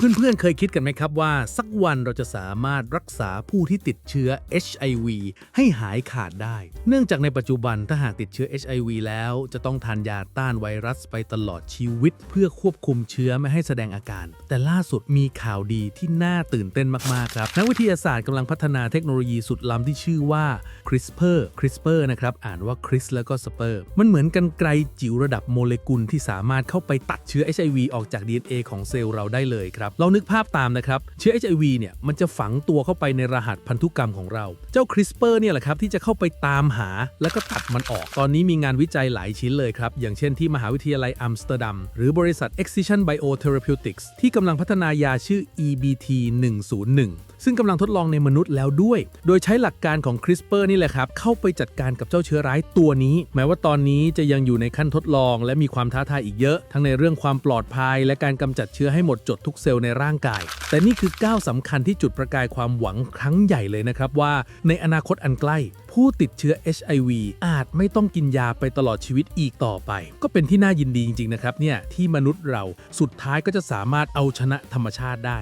เพื่อนๆ เคยคิดกันไหมครับว่า สักวันเราจะสามารถรักษาผู้ที่ติดเชื้อ HIV ให้หายขาดได้ เนื่องจากในปัจจุบันถ้าหากติดเชื้อ HIV แล้วจะต้องทานยาต้านไวรัสไปตลอดชีวิต เพื่อควบคุมเชื้อไม่ให้แสดงอาการ แต่ล่าสุดมีข่าวดีที่น่าตื่นเต้นมากๆครับนักวิทยาศาสตร์กำลังพัฒนาเทคโนโลยีสุดล้ำที่ชื่อว่า CRISPR CRISPR นะครับอ่านว่า CRIS แล้วก็ SPR มันเหมือนกันไกลจิ๋วระดับโมเลกุลที่สามารถเข้าไปตัดเชื้อ HIV ออกจาก DNA ของเซลล์เราได้เลยครับลองนึกภาพตามนะครับเชื้อ HIV เนี่ยมันจะฝังตัวเข้าไปในรหัสพันธุกรรมของเรา เจ้า CRISPR เนี่ยแหละครับที่จะเข้าไปตามหาแล้วก็ตัดมันออก ตอนนี้มีงานวิจัยหลายชิ้นเลยครับ อย่างเช่นที่มหาวิทยาลัยอัมสเตอร์ดัม หรือบริษัท Excision Biotherapeutics ที่กำลังพัฒนายาชื่อ EBT 101ซึ่งกำลังทดลองในมนุษย์แล้วด้วย โดยใช้หลักการของ CRISPR นี่แหละครับเข้าไปจัดการกับเจ้าเชื้อร้ายตัวนี้ แม้ว่าตอนนี้จะยังอยู่ในขั้นทดลอง และมีความท้าทายอีกเยอะ ทั้งในเรื่องความปลอดภัย และการกำจัดเชื้อให้หมดจดทุกเซลล์ในร่างกาย แต่นี่คือก้าวสำคัญที่จุดประกายความหวังครั้งใหญ่เลยนะครับว่า ในอนาคตอันใกล้ ผู้ติดเชื้อ HIV อาจไม่ต้องกินยาไปตลอดชีวิตอีกต่อไป ก็เป็นที่น่ายินดีจริงๆนะครับเนี่ยที่มนุษย์เราสุดท้ายก็จะสามารถเอาชนะธรรมชาติได้